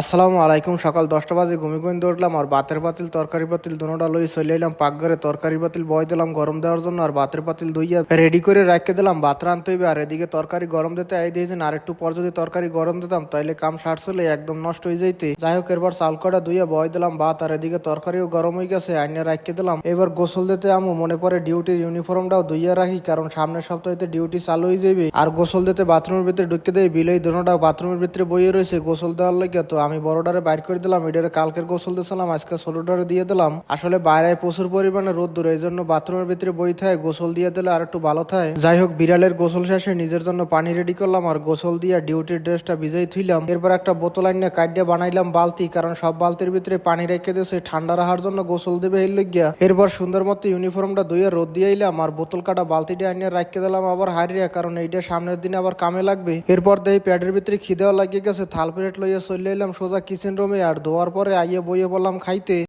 আসসালামু আলাইকুম, সকাল দশটা বাজে ঘুমি ঘুমিয়ে উঠলাম আর বাতের পাতিল তরকারি পাতিল দুটোটা লই চলে এলাম। পাকঘরে তরকারি পাতিল বয় দিলাম গরম দেওয়ার জন্য আর বাতের পাতিল ধুইয়া রেডি করে রাখতে দিলাম। ভাত রানতে হইবে আর এদিকে তরকারি গরম দিতে আই দিয়েছেন। আর একটু পর যদি তরকারি গরম দিতাম, তাইলে কাম সারছিলে একদম নষ্ট হয়ে যাইতে। যাই হোক, এরপর চাল কটা ধুইয়া বয় দিলাম ভাত আর এদিকে তরকারিও গরম হয়ে গেছে, আইনে রাখতে দিলাম। এবার গোসল দিতে আমু, মনে পড়ে ডিউটির ইউনিফর্মটাও ধুইয়া রাখি, কারণ সামনের সপ্তাহে ডিউটি চালু হয়ে যাবে আর গোসল দিতে বাথরুমের ভিতরে ঢুকে দেয় বিলই দুটোটা বাথরুমের ভিতরে বইয়ে রয়েছে। গোসল দেওয়ার লাগে তো আমি বড়টারে বাইর করে দিলাম, এটারে কালকের গোসল দিয়েছিলাম, আজকে ছোটটারে দিয়ে দিলাম। আসলে বাইরে প্রচুর পরিমাণে রোদ দূরে এই জন্য বাথরুমের ভিতরে বই থাকে গোসল দিয়ে দিলে আর একটু ভালো থাকে যাই হোক, বিড়ালের গোসল শেষে নিজের জন্য পানি রেডি করলাম আর গোসল দিয়ে ডিউটির ড্রেসটা ভিজাই থুইলাম। এরপর একটা বোতল আইনে কাটিয়ে বানাইলাম বালতি, কারণ সব বালতির ভিতরে পানি রেখে দিয়েছে, ঠান্ডা রাখার জন্য গোসল দেবে এর গিয়া এরপর সুন্দর মতো ইউনিফর্মটা ধুয়ে রোদ দিয়ে এলাম আর বোতল কাটা বালতিটা আইনে রাখতে দিলাম আবার হারিয়া কারণ এইটা সামনের দিনে আবার কামে লাগবে। এরপর দেই প্যাডের ভিতরে খিদেও লাগিয়ে গেছে, থাল প্লেট লইয়া চলে এলাম সোজা কিচেন রুমে আর ধোয়ার পরে আইয়ে বইয়ে বললাম খাইতে।